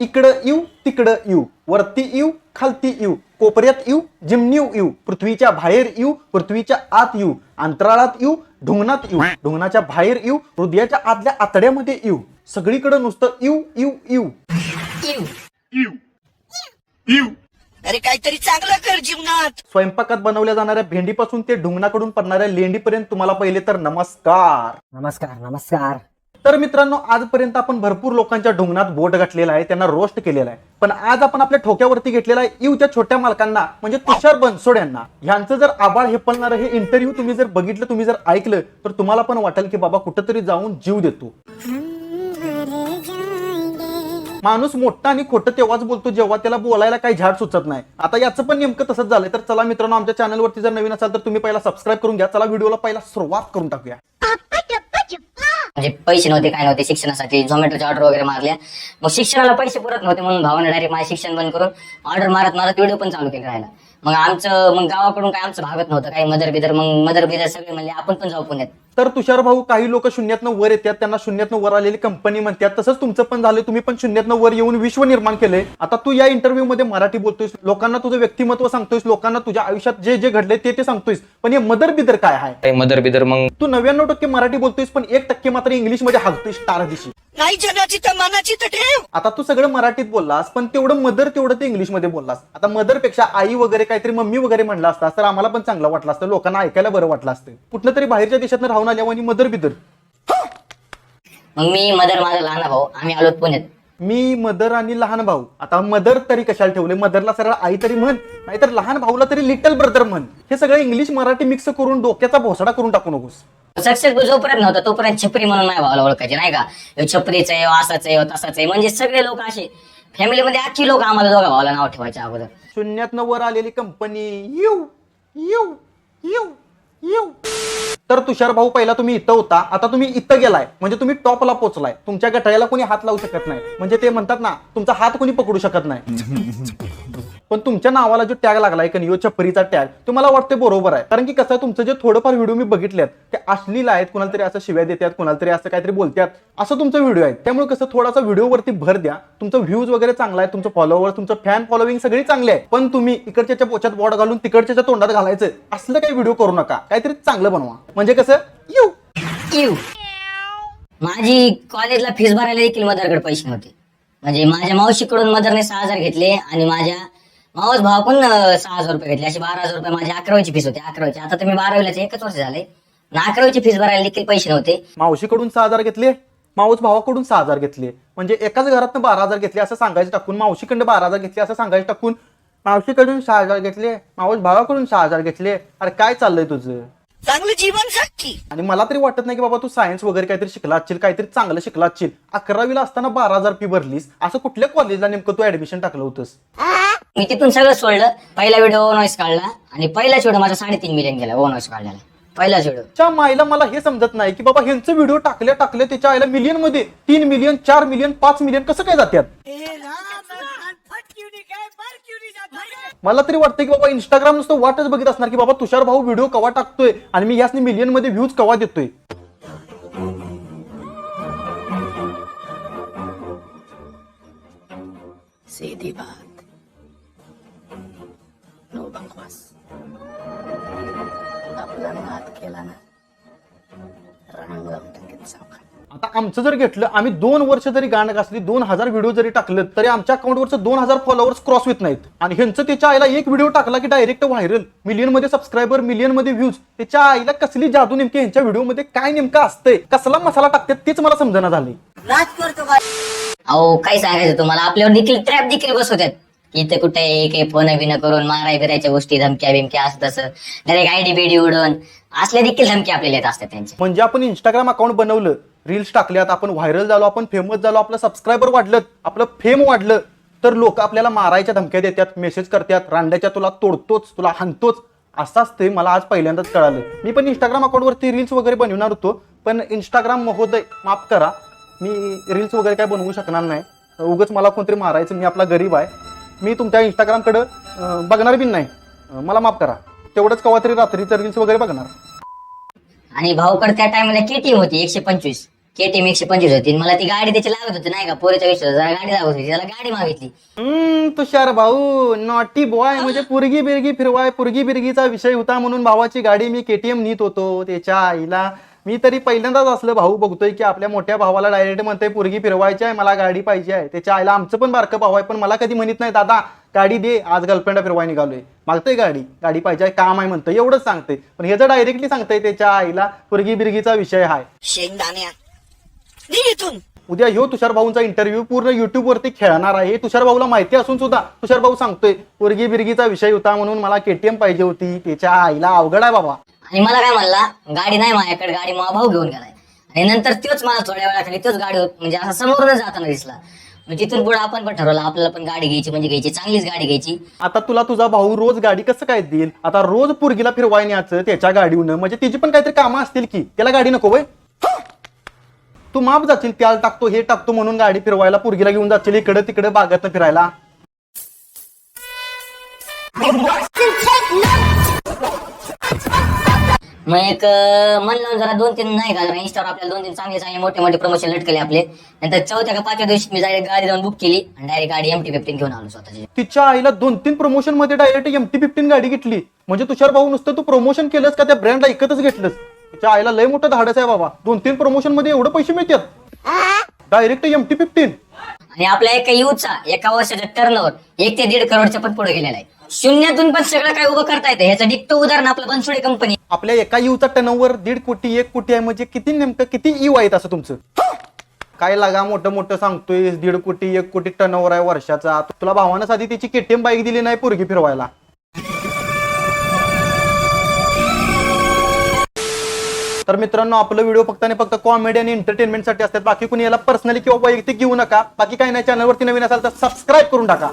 इकडं येऊ तिकडं येऊ वरती येऊ खालती येऊ कोपऱ्यात येऊ जिमनीव येऊ पृथ्वीच्या बाहेर येऊ पृथ्वीच्या आत येऊ अंतराळात येऊ ढुंगणात येऊ ढुंगणाच्या बाहेर येऊ हृदयाच्या आतल्या आतड्यामध्ये येऊ सगळीकडे नुसतं येऊ येऊ येऊ अरे काहीतरी चांगलं कर जीवनात. स्वयंपाकात बनवल्या जाणाऱ्या भेंडीपासून ते ढुंगणाकडून पडणाऱ्या लेंडीपर्यंत तुम्हाला पहिले तर नमस्कार. नमस्कार नमस्कार. तर मित्रांनो आजपर्यंत आपण भरपूर लोकांच्या ढोंगणात बोट घातलेला आहे त्यांना रोस्ट केलेला आहे. पण आज आपण आपल्या ठोक्यावरती घेतलेला आहे इवच्या छोट्या मालकांना म्हणजे तुषार बनसोड यांना ह्यांचं जर आबाळ हेपलणार हे इंटरव्ह्यू तुम्ही जर बघितलं तुम्ही जर ऐकलं तर तुम्हाला पण वाटेल की बाबा कुठंतरी जाऊन जीव देतो. माणूस मोठा आणि खोटं तेव्हाच बोलतो जेव्हा त्याला बोलायला काही झाड सुचत नाही. आता याचं पण नेमकं तसंच झालंय तर चला मित्रांनो आमच्या चॅनलवरती जर नवीन असाल तर तुम्ही पहिला सबस्क्राईब करून घ्या. चला व्हिडिओला पहिला सुरुवात करून टाकूया. म्हणजे पैसे नव्हते काय नव्हते शिक्षणासाठी झोमॅटोचे ऑर्डर वगैरे मारल्या. मग शिक्षणाला पैसे पुरत नव्हते म्हणून भावाने डायरेक्ट माझे शिक्षण बंद करून ऑर्डर मारत मारत व्हिडिओ पण चालू केले राहिला मग आमचं मग गावाकडून काय आमचं भागत नव्हतं काही मदर बिदर मग मदर बिदर सगळे म्हणले आपण पण जाऊ पुण्यात. तर तुषार भाऊ काही लोक शून्यातनं वर येतात त्यांना शून्यातनं वर आलेली कंपनी म्हणतात. तसंच तुमचं पण झालं तुम्ही पण शून्यातनं वर येऊन विश्व निर्माण केलंय. आता तू या इंटरव्ह्यू मध्ये मराठी बोलतोयस लोकांना तुझं व्यक्तिमत्व सांगतोयस लोकांना तुझ्या आयुष्यात जे जे घडले ते ते सांगतोयस. पण हे मदर बिदर काय आहे? मदर बिदर मग? तू नव्याण्णव टक्के मराठी बोलतोयस पण एक टक्के मात्र इंग्लिशमध्ये हालतोयस स्टार दिशी. नाही जनाची तर मनाची तर ठेव. आता तू सगळं मराठीत बोललास पण तेवढं मदर तेवढं ते इंग्लिशमध्ये बोललास. आता मदरपेक्षा आई वगैरे काहीतरी मम्मी वगैरे म्हणला असतास तर आम्हाला पण चांगलं वाटलं असतं. लोकांना ऐकायला बरं वाटलं असतं. कुठलं तरी बाहेरच्या देशातनं राहून आल्या आणि मदर बिदर. मग मी मदर माझा लहान भाऊ आम्ही आलो पुण्यात. मी मदर आणि लहान भाऊ. आता मदर तरी कशाला ठेवले? मदरला सरळ आई तरी म्हण नाहीतर लहान भाऊला तरी लिटल ब्रदर म्हण. हे सगळं इंग्लिश मराठी मिक्स करून डोक्याचा भोसडा करून टाकू नकोस. सक्सेसफुल जोपर्यंत नव्हता तोपर्यंत छपरी म्हणून माझ्या भावाला ओळखायचे नाही का? ह्यो छपरीचं आहे ह्यो असाच आहे ह्यो तसाच. आहे म्हणजे सगळे लोक असे. फॅमिलीमध्ये अख्खी लोक आम्हाला दोघा भावाला नाव ठेवायचे अगोदर. शून्यातनं वर आलेली कंपनी येऊ येऊ येऊ येऊ तर तुषार भाऊ पहिला तुम्ही इथं होता आता तुम्ही इथं गेलाय. म्हणजे तुम्ही टॉपला पोहोचलाय तुमच्या गटाला कोणी हात लावू शकत नाही. म्हणजे ते म्हणतात ना तुमचा हात कोणी पकडू शकत नाही. पण तुमच्या नावाला जो टॅग लागलाय का यो छपरीचा टॅग तो मला वाटतं बरोबर आहे. कारण की कसं तुमचं जे थोडंफार व्हिडिओ मी बघितलेत ते अश्लील आहेत कुणाला तरी असं शिव्या देतात कुणाला तरी असं काहीतरी बोलतात असं तुमचं व्हिडिओ आहे. त्यामुळे कसं थोडासा व्हिडिओवरती भर द्या. तुमचं व्ह्यूज वगैरे चांगला आहे तुमचं फॉलोअर तुमचं फॅन फॉलोविंग सगळी चांगली आहे. पण तुम्ही इकडच्या पोचात बॉड घालून तिकडच्या तोंडात घालायचं असलं काही व्हिडिओ करू नका. काहीतरी चांगलं बनवा. म्हणजे कसं यू इव. माझी कॉलेजला फीस भरायला देखील मदरकडे पैसे नव्हते. म्हणजे माझ्या मावशीकडून मदरने सहा हजार घेतले आणि माझ्या मावस भावाकडून अं, सहा हजार रुपये घेतले असे बारा हजार रुपये माझी अकरावीची फीस होती. अकरावीची. आता तुम्ही बारावीलाच एकच वर्ष झाले. अकरावीची फीस भरायला देखील पैसे नव्हते. मावशीकडून सहा हजार घेतले माऊस भावाकडून सहा हजार घेतले. म्हणजे एकाच घरातनं बारा हजार घेतले असं सांगायचं टाकून मावशीकडे बारा हजार घेतले असं सांगायचं टाकून मावशीकडून सहा हजार घेतले माऊस भावाकडून सहा हजार घेतले. अरे काय चाललंय तुझं? चांगलं जीवन की आणि मला तरी वाटत नाही की बाबा तू सायन्स वगैरे काहीतरी शिकला असशील काहीतरी चांगलं शिकला असशील. अकरावीला असताना बारा हजार फी भरलीस. असं कुठल्या कॉलेजला नेमकं तू ऍडमिशन टाकलं होतंस? मी तिथून सगळं सोडलं. पहिला व्हिडिओ ओ नॉईस काढला आणि पहिलाच व्हिडिओ माझा साडेतीन मिलियन गेला ओ नॉईस काढलेला पहिलाच व्हिडिओ च्या माईला मला हे समजत नाही की बाबा ह्यांचं व्हिडिओ टाकल्या टाकल्या त्याच्या आईला मिलियनमध्ये तीन मिलियन चार मिलियन पाच मिलियन कसं काय जातात मला तरी वाटतं की बाबा इंस्टाग्राम नुसतं वाटच बघित असणार की बाबा तुषार भाऊ व्हिडिओ कवा टाकतोय आणि मी यासनी मिलियनमध्ये व्ह्यूज कवा देतोय. सीधी बात. आपला नाद केला ना रंग टाकीत आता आमचं जर घेतलं आम्ही दोन वर्ष जरी गाणं घासली दोन हजार व्हिडिओ जरी टाकलं तरी आमच्या अकाउंटवरचं दोन हजार फॉलोअर्स क्रॉस होत नाहीत. आणि ह्यांचं त्याच्या आईला एक व्हिडिओ टाकला की डायरेक्ट व्हायरल मिलियनमध्ये सबस्क्रायबर मिलियनमध्ये व्ह्यूज त्याच्या आईला कसली जादू नेमकी ह्यांच्या व्हिडिओमध्ये काय नेमकं असतंय कसला मसाला टाकतात तेच मला समजना काय अहो काय सांगायचं तुम्हाला? आपल्यावर देखील ट्रॅप देखील बसवतात. इथे कुठे काही फोन बिन करून माराय बिरायच्या गोष्टी धमक्या बिमक्या असं तसं. डायरेक्ट आयडी बिडी उडून असल्या देखील धमक्या आपल्याला येत असतात त्यांच्या. म्हणजे आपण इंस्टाग्राम अकाउंट बनवलं रील्स टाकल्यात आपण व्हायरल झालो आपण फेमस झालो आपलं सबस्क्रायबर वाढलं आपलं फेम वाढलं तर लोक आपल्याला मारायच्या धमक्या देतात मेसेज करतात रांड्याच्या तुला तोडतोच तुला हाणतोच. असाच ते मला आज पहिल्यांदाच कळालं. मी पण इंस्टाग्राम अकाउंटवरती रील्स वगैरे बनवणार होतो पण इंस्टाग्राम महोदय माफ करा मी रील्स वगैरे काय बनवू शकणार नाही. उगच मला कोणतरी मारायचं मी आपला गरीब आहे. मी तुमच्या इंस्टाग्रामकडं बघणार बी नाही. अं, मला माफ करा. तेवढंच कवा तरी रात्रीचं रील्स वगैरे बघणार. आणि भाऊकडे त्या टायमाला केटीएम होती एकशे पंचवीस. केटीएम एकशे पंचवीस होती. आणि मला ती गाडी त्याची लागत होती नाही का? पोरीच्या विषय जरा गाडी लागत होती त्याला गाडी मागितली. हम्म, तुषार भाऊ नॉटी बॉय म्हणजे पुरगी बिरगी फिरवाय पुरगी बिरगीचा विषय होता म्हणून भावाची गाडी मी केटीएम नीत होतो त्याच्या आईला. मी तरी पहिल्यांदाच असलं भाऊ बघतोय की आपल्या मोठ्या भावाला डायरेक्ट म्हणतोय पुरगी फिरवायची आहे मला गाडी पाहिजे आहे. त्याच्या आईला आमचं पण बारकं भाऊ आहे पण मला कधी म्हणत नाही दादा गाडी दे आज गर्लफ्रेंड फिरवाय निघालोय. मागतोय गाडी गाडी पाहिजे आहे, काम आहे म्हणतोय एवढंच सांगतोय. पण ह्याचं डायरेक्टली सांगतोय त्याच्या आईला पुरगी बिरगीचा विषय आहे उद्या ह्यो तुषार भाऊंचा इंटरव्ह्यू पूर्ण युट्यूब वरती खेळणार आहे. तुषार भाऊला माहिती असून सुद्धा तुषार भाऊ सांगतोय पोरगी बिरगीचा विषय होता म्हणून मला केटीएम पाहिजे होती त्याच्या आईला अवघड आहे बाबा. आणि मला काय म्हणला गाडी नाही माझ्याकडे गाडी माझा भाऊ घेऊन गेलाय. आणि नंतर तोच मला थोड्या वेळाखाली तोच गाडी म्हणजे असं समोरच जाताना दिसला. तिथून पुढे आपण पण ठरवलं आपल्याला पण गाडी घ्यायची म्हणजे घ्यायची चांगलीच गाडी घ्यायची. आता तुला तुझा भाऊ रोज गाडी कसं काय देईल? आता रोज पुरगीला फिरवाय न्यायचं त्याच्या गाडीवनं म्हणजे तिची पण काहीतरी कामं असतील की त्याला गाडी नको वय. तू माप जातील त्याला टाकतो हे टाकतो म्हणून गाडी फिरवायला पुरगीला घेऊन जातील इकडे तिकडे बागात फिरायला. मग एक म्हणलं जरा दोन तीन नाही का जरा इंस्टावर आपल्याला दोन तीन चांगले चांगले मोठे मोठे प्रमोशन लटकले आपले. नंतर चौथ्या का पाचव्या दिवशी मी डायरेक्ट गाडी जाऊन बुक केली आणि डायरेक्ट गाडी एमटी फिफ्टीन घेऊन आलो स्वतःची. तिच्या आईला दोन तीन प्रमोशनमध्ये डायरेक्ट एम टी फिफ्टीन गाडी घेतली. म्हणजे तुषार भाऊ नुसतं तू प्रमोशन केलंस का त्या ब्रँडला एकतच घेतलंस? तिच्या आईला लय मोठं धाडस आहे बाबा. दोन तीन प्रमोशनमध्ये एवढं पैसे मिळतात. डायरेक्ट एम टी फिफ्टीन आणि आपल्या एका युथचा एका वर्षाच्या टर्नओव्हर एक ते दीड करोडच्या पण पुढे गेलेला आहे. शून्यातून पण सगळं काय उभं करता येतं? ह्याचं डिक्टो उदाहरण आपलं बनसोडे कंपनी आपल्या एका युचा टनवर दीड कोटी एक कोटी आहे म्हणजे किती नेमकं किती यू आहेत असं तुमचं? काय लागा मोठं मोठं सांगतोय दीड कोटी एक कोटी टनवर आहे वर्षाचा. तुला भावानं साधी तिची केटीएम बाईक दिली नाही पोरगी फिरवायला. तर मित्रांनो आपलं व्हिडिओ फक्त आणि फक्त कॉमेडी आणि एंटरटेनमेंटसाठी असतात. बाकी कुणी याला पर्सनली किंवा वैयक्तिक घेऊ नका. बाकी काही नाही चॅनलवरती नवीन असाल तर सबस्क्राईब करून टाका.